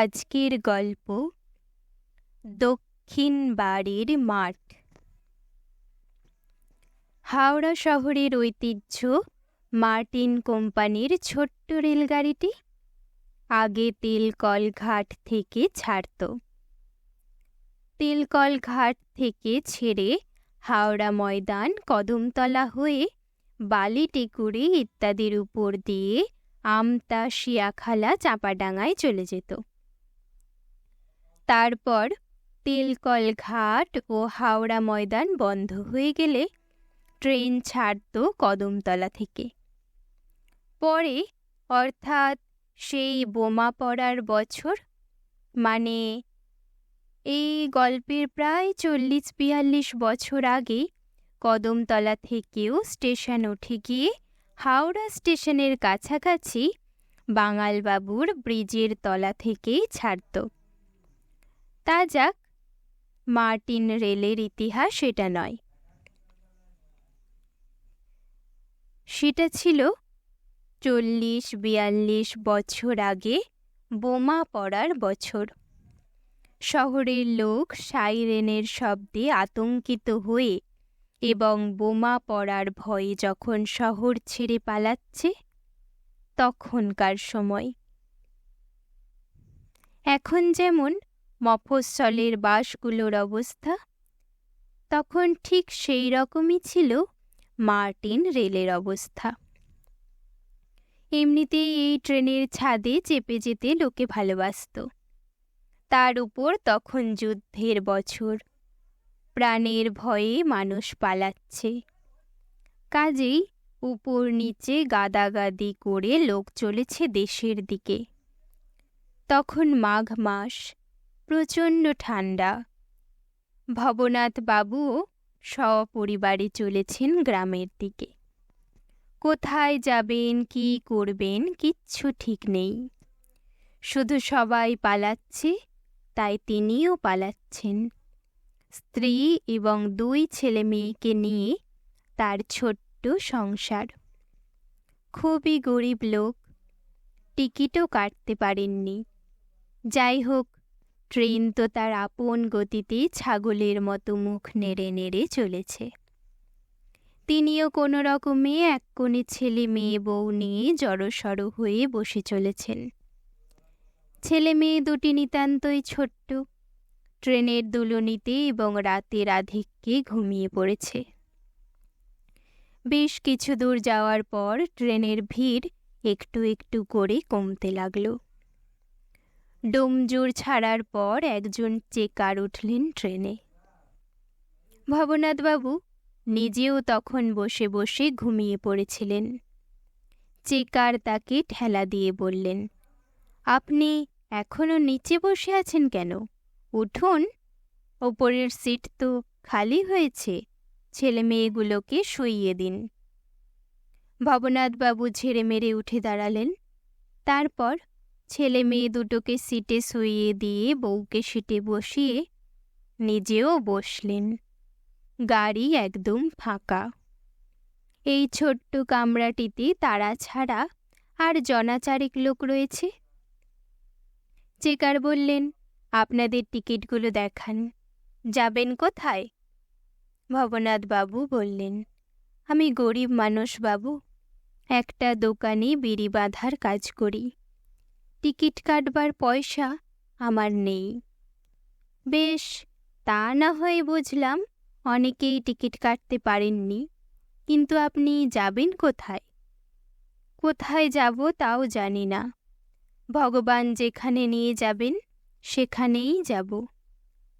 আজকের গল্প দক্ষিণ বাড়ির মাঠ। হাওড়া শহরের ঐতিহ্য, মার্টিন কোম্পানির ছোট্ট রেলগাড়িটি আগে তেলকল ঘাট থেকে ছাড়ত। তেলকল ঘাট থেকে ছেড়ে হাওড়া ময়দান কদমতলা হয়ে বালিটেকুড়ি ইত্যাদির উপর দিয়ে আমতা শিয়াখালা চাঁপাডাঙ্গায় চলে যেত। তারপর তেলকল ঘাট ও হাওড়া ময়দান বন্ধ হয়ে গেলে ট্রেন ছাড়ত কদমতলা থেকে। পরে অর্থাৎ সেই বোমা পড়ার বছর মানে এই গল্পের প্রায় চল্লিশ বিয়াল্লিশ বছর আগে কদমতলা থেকেও স্টেশন উঠে গিয়ে হাওড়া স্টেশনের কাছাকাছি বাঙালবাবুর ব্রিজের তলা থেকেই ছাড়ত। তা যাক, মার্টিন রেলের ইতিহাস এটা নয়। সেটা ছিল চল্লিশ বিয়াল্লিশ বছর আগে বোমা পড়ার বছর। শহরের লোক সাইরেনের শব্দে আতঙ্কিত হয়ে এবং বোমা পড়ার ভয়ে যখন শহর ছেড়ে পালাচ্ছে, তখনকার সময়। এখন যেমন মফস্বলের বাসগুলোর অবস্থা? তখন ঠিক সেই রকমই ছিল মার্টিন রেলের অবস্থা। এমনিতেই এই ট্রেনের ছাদে চেপে যেতে লোকে ভালোবাসত। তার উপর তখন যুদ্ধের বছর। প্রাণের ভয়ে মানুষ পালাচ্ছে। কাজেই উপর নিচে গাদাগাদি করে লোক চলেছে দেশের দিকে। তখন মাঘ মাস। প্রচণ্ড ঠান্ডা ভবনাথ বাবুও সপরিবারে চলেছেন গ্রামের দিকে। কোথায় যাবেন, কি করবেন, কিচ্ছু ঠিক নেই। শুধু সবাই পালাচ্ছে, তাই তিনিও পালাচ্ছেন। স্ত্রী এবং দুই ছেলে মেয়েকে নিয়ে তার ছোট্ট সংসার। খুবই গরিব লোক, টিকিটও কাটতে পারেননি। যাই হোক ট্রেন তো তার আপন গতিতে ছাগলের মতো মুখ নেড়ে নেড়ে চলেছে। তিনিও কোনো রকমে এক কোণে ছেলে মেয়ে বউ নিয়ে জড়সড় হয়ে বসে চলেছেন। ছেলে মেয়ে দুটি নিতান্তই ছোট্ট। ট্রেনের দুলনিতে এবং রাতের আধিক্যে ঘুমিয়ে পড়েছে। বেশ কিছু দূর যাওয়ার পর ট্রেনের ভিড় একটু একটু করে কমতে লাগল। ডোমজোর ছাড়ার পর একজন চেকার উঠলেন ট্রেনে। ভবনাথবাবু নিজেও তখন বসে বসে ঘুমিয়ে পড়েছিলেন। চেকার তাকে ঠেলা দিয়ে বললেন, আপনি এখনও নিচে বসে আছেন কেন? উঠুন। ওপরের সিট তো খালি হয়েছে। ছেলে মেয়েগুলোকে শুইয়ে দিন। ভবনাথবাবু ঝেড়ে মেরে উঠে দাঁড়ালেন। তারপর ছেলে মেয়ে দুটোকে সিটে শুইয়ে দিয়ে বউকে সিটে বসিয়ে নিজেও বসলেন। গাড়ি একদম ফাঁকা। এই ছোট্ট কামরাটিতে তারা ছাড়া আর জনাচারেক লোক রয়েছে। চেকার বললেন, আপনাদের টিকিটগুলো দেখান। যাবেন কোথায়? ভবনাথ বাবু বললেন, আমি গরিব মানুষ বাবু। একটা দোকানে বিড়ি বাঁধার কাজ করি। টিকিট কাটবার পয়সা আমার নেই। বেশ, তা না হয় বুঝলাম অনেকেই টিকিট কাটতে পারেননি, কিন্তু আপনি যাবেন কোথায়? কোথায় যাব তাও জানি না। ভগবান যেখানে নিয়ে যাবেন, সেখানেই যাব।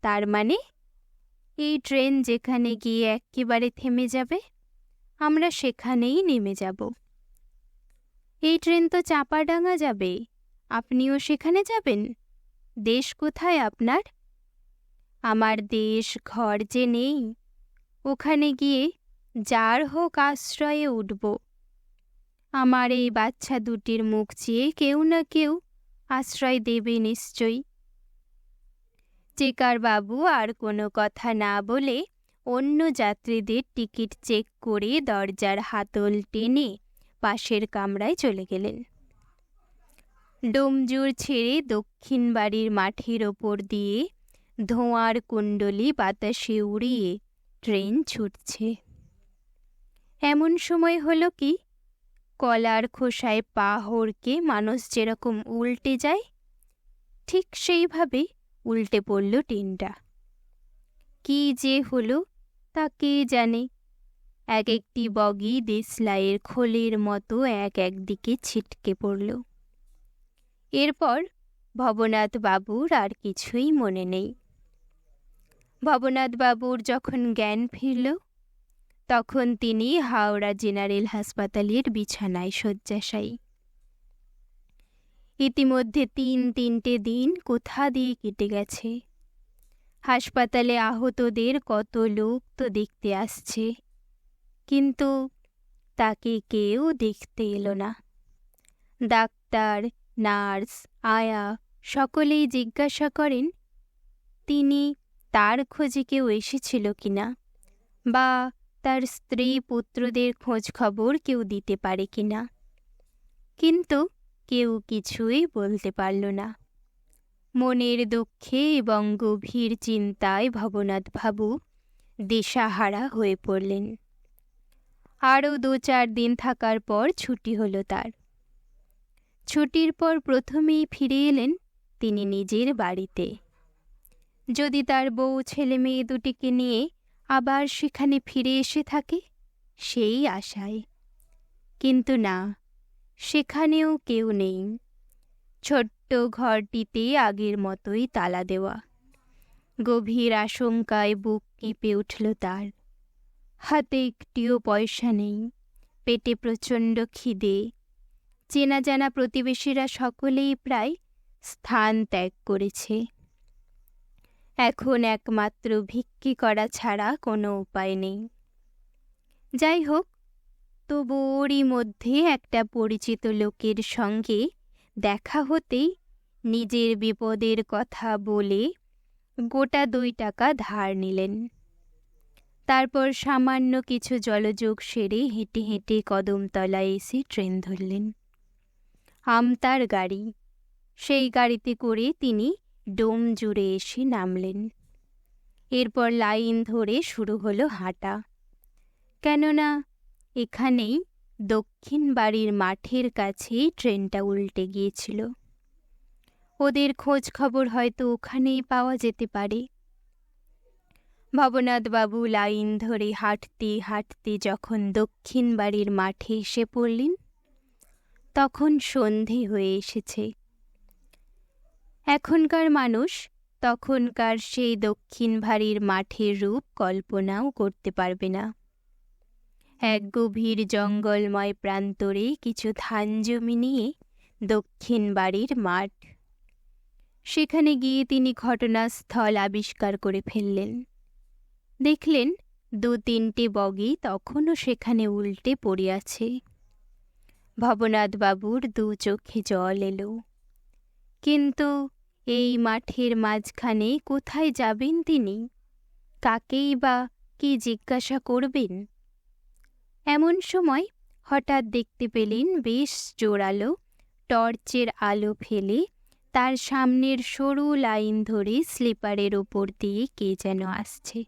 তার মানে এই ট্রেন যেখানে গিয়ে একেবারে থেমে যাবে, আমরা সেখানেই নেমে যাব। এই ট্রেন তো চাপাডাঙ্গা যাবে। আপনিও সেখানে যাবেন? দেশ কোথায় আপনার? আমার দেশ ঘর যে নেই, ওখানে গিয়ে যার হোক আশ্রয়ে উঠব। আমার এই বাচ্চা দুটির মুখ চেয়ে কেউ না কেউ আশ্রয় দেবে নিশ্চয়ই। চেকার বাবু আর কোনো কথা না বলে অন্য যাত্রীদের টিকিট চেক করে দরজার হাতল টেনে পাশের কামরায় চলে গেলেন। ডোমজুর ছেড়ে দক্ষিণ বাড়ির মাঠের ওপর দিয়ে ধোঁয়ার কুণ্ডলি বাতাসে উড়িয়ে ট্রেন ছুটছে। এমন সময় হলো কি? কলার খোসায় পা হড়কে মানুষ যেরকম উল্টে যায়, ঠিক সেইভাবে উল্টে পড়ল ট্রেনটা। কি যে হলো তা কে জানে? এক একটি বগি দেশলাইয়ের খোলের মতো এক একদিকে ছিটকে পড়ল। এরপর ভবনাথ বাবুর আর কিছুই মনে নেই। ভবনাথ বাবুর যখন জ্ঞান ফিরল, তখন তিনি হাওড়া জেনারেল হাসপাতালের বিছানায় শয্যাশায়ী। ইতিমধ্যে তিন তিনটে দিন কোথা দিয়ে কেটে গেছে? হাসপাতালে আহতদের কত লোক তো দেখতে আসছে, কিন্তু তাকে কেউ দেখতে এলো না। ডাক্তার নার্স, আয়া সকলেই জিজ্ঞাসা করেন, তিনি তার খোঁজে কেউ এসেছিল কিনা বা তার স্ত্রী পুত্রদের খোঁজ খবর কেউ দিতে পারে কিনা কিন্তু কেউ কিছুই বলতে পারল না। মনের দুঃখে এবং গভীর চিন্তায় ভবনাথ বাবু দিশাহারা হয়ে পড়লেন। আরও দু চার দিন থাকার পর ছুটি হলো তার। ছুটির পর প্রথমেই ফিরে এলেন তিনি নিজের বাড়িতে। যদি তার বউ ছেলে মেয়ে দুটিকে নিয়ে আবার সেখানে ফিরে এসে থাকে, সেই আশায়। কিন্তু না, সেখানেও কেউ নেই। ছোট্ট ঘরটিতে আগের মতোই তালা দেওয়া। গভীর আশঙ্কায় বুক কেঁপে উঠল তার। হাতে একটিও পয়সা নেই, পেটে প্রচণ্ড খিদে চেনা জানা প্রতিবেশীরা সকলেই প্রায় স্থান ত্যাগ করেছে। এখন একমাত্র ভিক্ষি করা ছাড়া কোনো উপায় নেই। যাই হোক, তবু ওরই মধ্যে একটা পরিচিত লোকের সঙ্গে দেখা হতেই নিজের বিপদের কথা বলে গোটা দুই টাকা ধার নিলেন। তারপর সামান্য কিছু জলযোগ সেরে হেঁটে হেঁটে কদমতলায় এসে ট্রেন ধরলেন। আমতার গাড়ি। সেই গাড়িতে করে তিনি ডোম জুড়ে এসে নামলেন। এরপর লাইন ধরে শুরু হলো হাঁটা। কেননা এখানেই দক্ষিণ বাড়ির মাঠের কাছেই ট্রেনটা উল্টে গিয়েছিল। ওদের খোঁজ খবর হয়তো ওখানেই পাওয়া যেতে পারে। ভবনাথবাবু লাইন ধরে হাঁটতে হাঁটতে যখন দক্ষিণ বাড়ির মাঠে এসে পড়লেন তখন সন্ধে হয়ে এসেছে। এখনকার মানুষ তখনকার সেই দক্ষিণ ভারীর মাঠের রূপ কল্পনাও করতে পারবে না। এক গভীর জঙ্গলময় প্রান্তরে কিছু ধান জমি নিয়ে দক্ষিণ বাড়ির মাঠ। সেখানে গিয়ে তিনি ঘটনাস্থল আবিষ্কার করে ফেললেন। দেখলেন দু তিনটে বগি তখনও সেখানে উল্টে পড়িয়াছে ভবনাথবাবুর দু চোখে জল এলো। কিন্তু এই মাঠের মাঝখানে কোথায় যাবেন তিনি? কাকেই বা কি জিজ্ঞাসা করবেন? এমন সময় হঠাৎ দেখতে পেলেন বেশ জোরালো টর্চের আলো ফেলে তার সামনের সরু লাইন ধরে স্লিপারের ওপর দিয়ে কে যেন আসছে।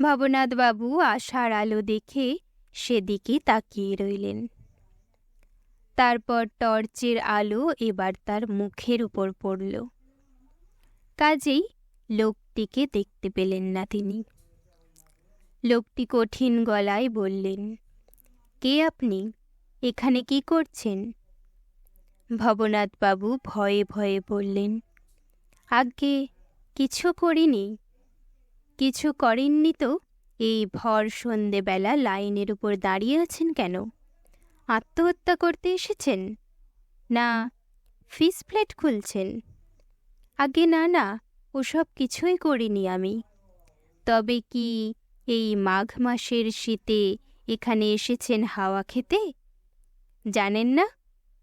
ভবনাথবাবু আশার আলো দেখে সেদিকে তাকিয়ে রইলেন। তারপর টর্চের আলো এবার তার মুখের উপর পড়ল। কাজেই লোকটিকে দেখতে পেলেন না তিনি। লোকটি কঠিন গলায় বললেন, কে আপনি? এখানে কি করছেন? ভবনাথবাবু ভয়ে ভয়ে বললেন আগে কিছু করিনি। কিছু করেননি তো? এই ভর সন্ধেবেলা লাইনের উপর দাঁড়িয়ে আছেন কেন? আত্মহত্যা করতে এসেছেন? না, ফিস প্লেট খুলছেন। আগে না না, ওসব কিছুই করিনি আমি। তবে কি এই মাঘ মাসের শীতে এখানে এসেছেন হাওয়া খেতে? জানেন না,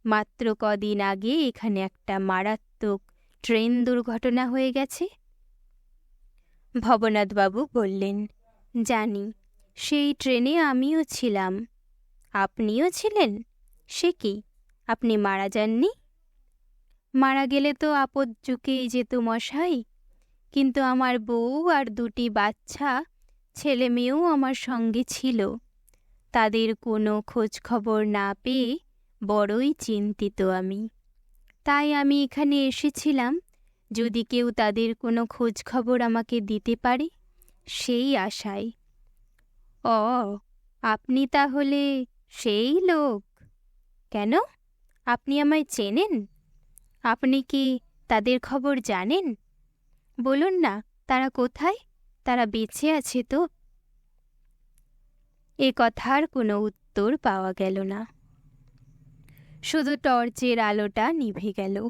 মাত্র কদিন আগে এখানে একটা মারাত্মক ট্রেন দুর্ঘটনা হয়ে গেছে। ভবনাথবাবু বললেন জানি, সেই ট্রেনে আমিও ছিলাম। আপনিও ছিলেন? সে কি? আপনি মারা যাননি? মারা গেলে তো আপদ চুকেই যেত মশাই, কিন্তু আমার বউ আর দুটি বাচ্চা, ছেলে মেয়েও আমার সঙ্গে ছিল। তাদের কোনো খোঁজ খবর না পেয়ে বড়ই চিন্তিত আমি। তাই আমি এখানে এসেছিলাম, যদি কেউ তাদের কোনো খোঁজ খবর আমাকে দিতে পারে। সেই আশায়। অ, আপনি তাহলে সেই লোক। কেন? আপনি আমায় চেনেন? আপনি কি তাদের খবর জানেন? বলুন না, তারা কোথায়? তারা বেঁচে আছে তো? এ কথার কোনো উত্তর পাওয়া গেল না। শুধু টর্চের আলোটা নিভে গেল।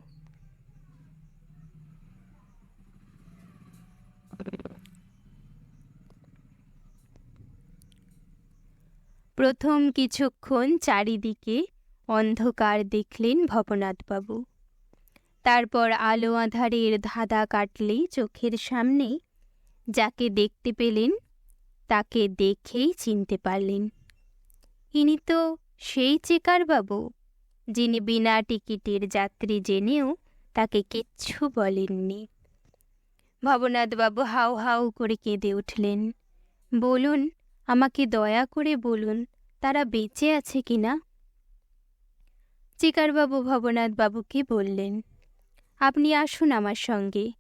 প্রথম কিছুক্ষণ চারিদিকে অন্ধকার দেখলেন ভবনাথবাবু। তারপর আলো আধারের ধাঁধা কাটলে চোখের সামনে যাকে দেখতে পেলেন, তাকে দেখেই চিনতে পারলেন। ইনি তো সেই চেকারবাবু, যিনি বিনা টিকিটের যাত্রী জেনেও তাকে কিচ্ছু বলেননি। ভবনাথবাবু হাউ হাউ করে কেঁদে উঠলেন। বলুন আমাকে দয়া করে বলুন, তারা বেঁচে আছে কিনা চিকারবাবু ভবনাথবাবুকে বললেন, আপনি আসুন আমার সঙ্গে।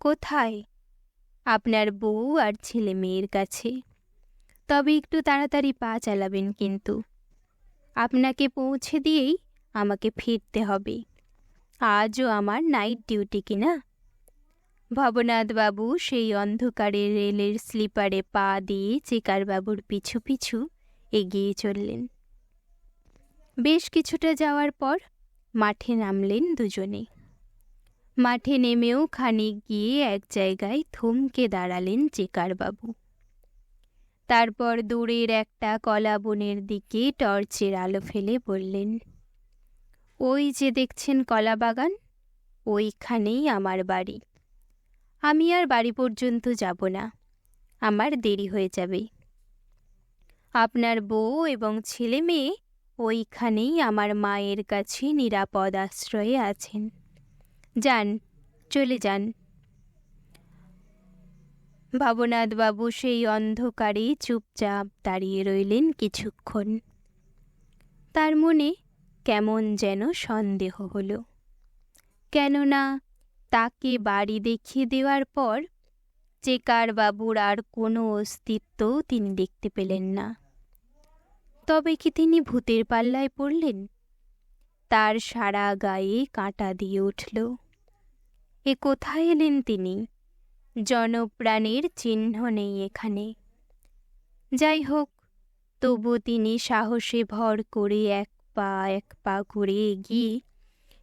কোথায়? আপনার বউ আর ছেলে মেয়ের কাছে। তবে একটু তাড়াতাড়ি পা চালাবেন কিন্তু। আপনাকে পৌঁছে দিয়েই আমাকে ফিরতে হবে। আজও আমার নাইট ডিউটি কিনা ভবনাথবাবু সেই অন্ধকারে রেলের স্লিপারে পা দিয়ে চেকারবাবুর পিছু পিছু এগিয়ে চললেন। বেশ কিছুটা যাওয়ার পর মাঠে নামলেন দুজনে। মাঠে নেমেও খানিক গিয়ে এক জায়গায় থমকে দাঁড়ালেন চেকারবাবু। তারপর দূরের একটা কলা বনের দিকে টর্চের আলো ফেলে বললেন, ওই যে দেখছেন কলা বাগান, ওইখানেই আমার বাড়ি। আমি আর বাড়ি পর্যন্ত যাব না। আমার দেরি হয়ে যাবে। আপনার বউ এবং ছেলে মেয়ে ওইখানেই আমার মায়ের কাছে নিরাপদ আশ্রয়ে আছেন। যান, চলে যান। ভবনাথবাবু সেই অন্ধকারে চুপচাপ দাঁড়িয়ে রইলেন কিছুক্ষণ। তার মনে কেমন যেন সন্দেহ হলো। কেননা তাকে বাড়ি দেখিয়ে দেওয়ার পর চেকার বাবুর আর কোনো অস্তিত্বও তিনি দেখতে পেলেন না। তবে কি তিনি ভূতের পাল্লায় পড়লেন? তার সারা গায়ে কাঁটা দিয়ে উঠল। এ কোথায় এলেন তিনি? জনপ্রাণের চিহ্ন নেই এখানে। যাই হোক, তবু তিনি সাহসে ভর করে এক পা এক পা করে এগিয়ে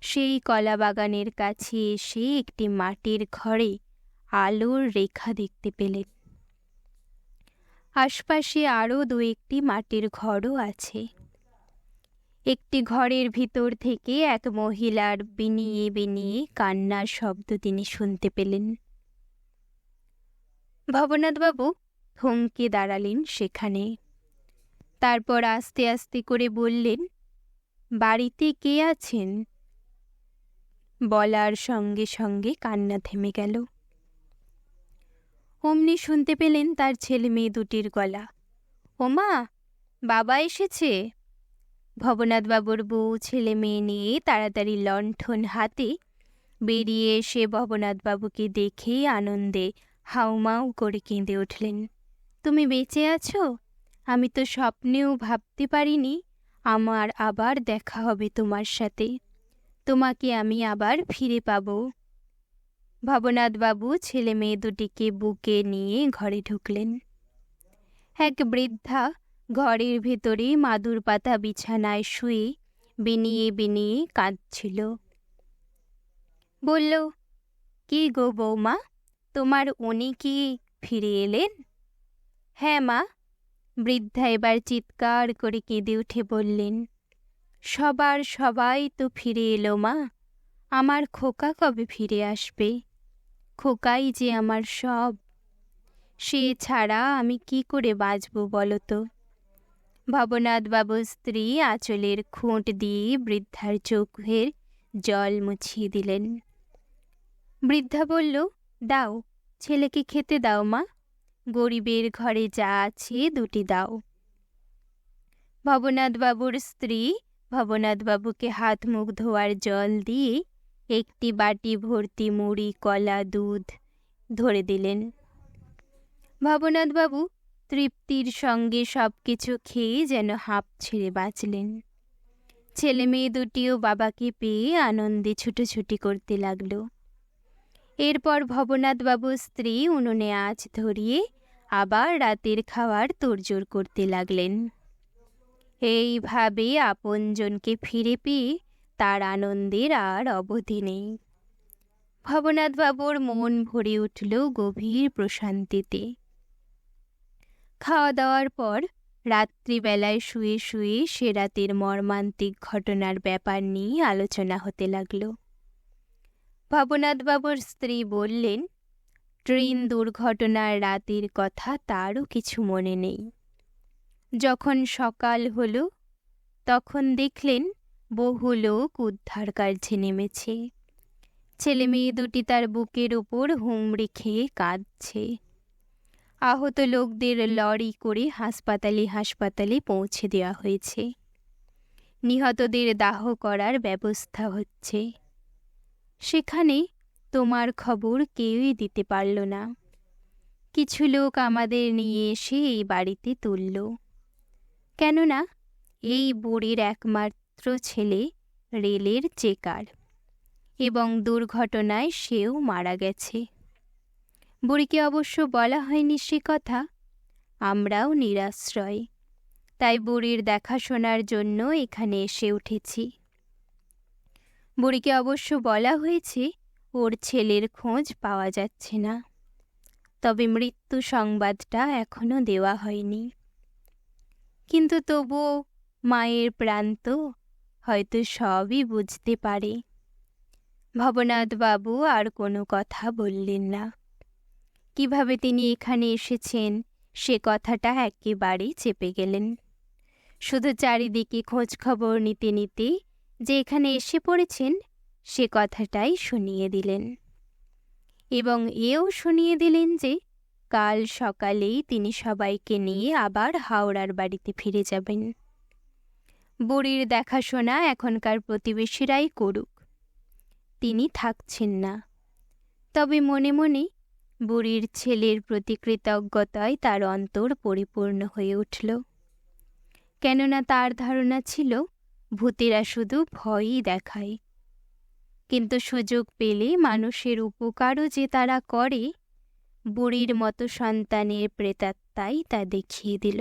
সেই কলা বাগানের কাছে এসে একটি মাটির ঘরে আলোর রেখা দেখতে পেলেন। আশপাশে আরও দু একটি মাটির ঘরও আছে। একটি ঘরের ভিতর থেকে এক মহিলার বিনিয়ে বিনিয়ে কান্নার শব্দ তিনি শুনতে পেলেন। ভবনাথবাবু থমকে দাঁড়ালেন সেখানে। তারপর আস্তে আস্তে করে বললেন, বাড়িতে কে আছেন? বলার সঙ্গে সঙ্গে কান্না থেমে গেল। অমনি শুনতে পেলেন তার ছেলে মেয়ে দুটির গলা। ওমা, বাবা এসেছে। ভবনাথবাবুর বউ ছেলে মেয়ে নিয়ে তাড়াতাড়ি লণ্ঠন হাতে বেরিয়ে এসে ভবনাথবাবুকে দেখে আনন্দে হাউমাউ করে কেঁদে উঠলেন। তুমি বেঁচে আছো? আমি তো স্বপ্নেও ভাবতে পারিনি, আমার আবার দেখা হবে তোমার সাথে। তোমাকে আমি আবার ফিরে পাব। ভবনাথবাবু ছেলে মেয়ে দুটিকে বুকে নিয়ে ঘরে ঢুকলেন। এক বৃদ্ধা ঘরের ভেতরে মাদুর পাতা বিছানায় শুয়ে বিনিয়ে বিনিয়ে কাঁদছিল। বলল, কি গো বৌমা, তোমার উনি কি ফিরে এলেন? হ্যাঁ মা। বৃদ্ধা এবার চিৎকার করে কেঁদে উঠে বললেন সবার সবাই তো ফিরে এলো, মা। আমার খোকা কবে ফিরে আসবে? খোকাই যে আমার সব। সে ছাড়া আমি কি করে বাঁচব বলো তো? ভবনাথবাবুর স্ত্রী আঁচলের খুঁট দিয়ে বৃদ্ধার চোখের জল মুছিয়ে দিলেন। বৃদ্ধা বলল, দাও, ছেলেকে খেতে দাও, মা। গরিবের ঘরে যা আছে দুটি দাও। ভবনাথবাবুর স্ত্রী ভবনাথবাবুকে হাত মুখ ধোয়ার জল দিয়ে একটি বাটি ভর্তি মুড়ি, কলা, দুধ ধরে দিলেন। ভবনাথবাবু তৃপ্তির সঙ্গে সব কিছু খেয়ে যেন হাঁপ ছেড়ে বাঁচলেন। ছেলে মেয়ে দুটিও বাবাকে পেয়ে আনন্দে ছুটোছুটি করতে লাগল। এরপর ভবনাথবাবুর স্ত্রী উনুনে আঁচ ধরিয়ে আবার রাতের খাওয়ার তোড়জোড় করতে লাগলেন। এইভাবে আপনজনকে ফিরে পেয়ে তার আনন্দের আর অবধি নেই। ভবনাথবাবুর মন ভরে উঠল গভীর প্রশান্তিতে। খাওয়া দাওয়ার পর রাত্রিবেলায় শুয়ে শুয়ে সে রাতের মর্মান্তিক ঘটনার ব্যাপার নিয়ে আলোচনা হতে লাগল। ভবনাথবাবুর স্ত্রী বললেন, ট্রেন দুর্ঘটনার রাতের কথা তারও কিছু মনে নেই। যখন সকাল হল, তখন দেখলেন বহু লোক উদ্ধার কার্যে নেমেছে। ছেলে মেয়ে দুটি তার বুকের ওপর হুমড়ি খেয়ে কাঁদছে। আহত লোকদের লরি করে হাসপাতালে হাসপাতালে পৌঁছে দেওয়া হয়েছে। নিহতদের দাহ করার ব্যবস্থা হচ্ছে। সেখানে তোমার খবর কেউই দিতে পারল না। কিছু লোক আমাদের নিয়ে এসে এই বাড়িতে তুলল। কেননা এই বুড়ির একমাত্র ছেলে রেলের চেকার এবং দুর্ঘটনায় সেও মারা গেছে। বুড়িকে অবশ্য বলা হয়নি সে কথা, আমরাও নিরাশ্রয়। তাই বুড়ির দেখাশোনার জন্য এখানে এসে উঠেছি। বুড়িকে অবশ্য বলা হয়েছে, ওর ছেলের খোঁজ পাওয়া যাচ্ছে না। তবে মৃত্যু সংবাদটা এখনও দেওয়া হয়নি। কিন্তু তবুও মায়ের প্রান্ত হয়তো সবই বুঝতে পারে। ভবনাথবাবু আর কোনো কথা বললেন না। কীভাবে তিনি এখানে এসেছেন, সে কথাটা একেবারেই চেপে গেলেন। শুধু চারিদিকে খবর নিতে নিতে যে এখানে এসে পড়েছেন, সে কথাটাই শুনিয়ে দিলেন। এবং এও শুনিয়ে দিলেন যে কাল সকালেই তিনি সবাইকে নিয়ে আবার হাওড়ার বাড়িতে ফিরে যাবেন। বুড়ির দেখাশোনা এখনকার প্রতিবেশীরাই করুক। তিনি থাকছেন না। তবে মনে মনে বুড়ির ছেলের প্রতি কৃতজ্ঞতায় তার অন্তর পরিপূর্ণ হয়ে উঠল। কেননা তার ধারণা ছিল, ভূতেরা শুধু ভয়ই দেখায়। কিন্তু সুযোগ পেলে মানুষের উপকারও যে তারা করে বুড়ির মতো সন্তানের প্রেতাত্মাই তা দেখিয়ে দিল।